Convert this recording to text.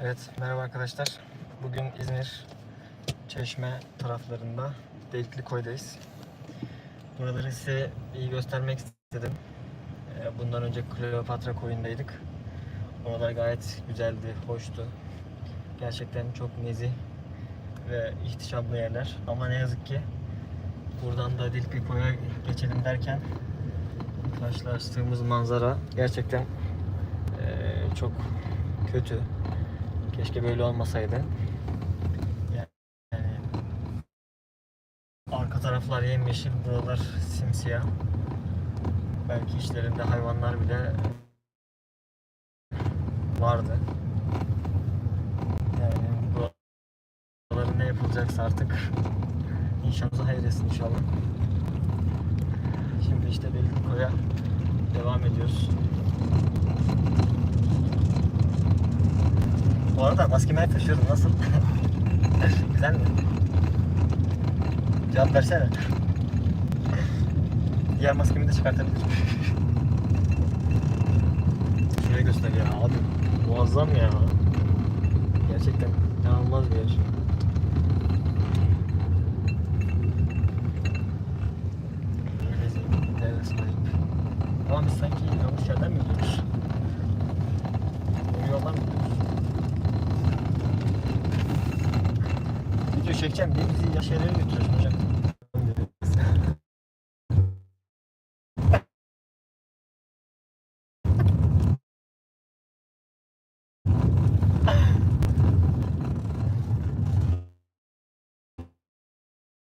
Evet, merhaba arkadaşlar. Bugün İzmir Çeşme taraflarında Delikli Koy'dayız. Buraları size iyi göstermek istedim. Ee, Bundan önce Kleopatra Koyu'ndaydık. Oralar gayet güzeldi, hoştu. Gerçekten çok nezih ve ihtişamlı yerler. Ama ne yazık ki buradan da Delikli Koy'a geçelim derken karşılaştığımız manzara gerçekten eee, çok kötü. Keşke böyle olmasaydı. Yani arka taraflar yemyeşil, buralar simsiyah. Belki içlerinde hayvanlar bile vardı. Yani buraların ne yapılacaksa artık inşallah hayır etsin inşallah. Şimdi işte Delikli Koy'a devam ediyoruz. Bu arada maskemi hep taşıyorum. Nasıl? Güzel mi? Cevap versene. Diğer maskemi de çıkartabilirim. Şuraya göster ya abi. Muazzam ya. Gerçekten inanılmaz bir yer. Ama biz sanki yanlış yerden mi gidiyoruz? video çekeceğim diye bizi Yaşar'a götürüyorsun hocam.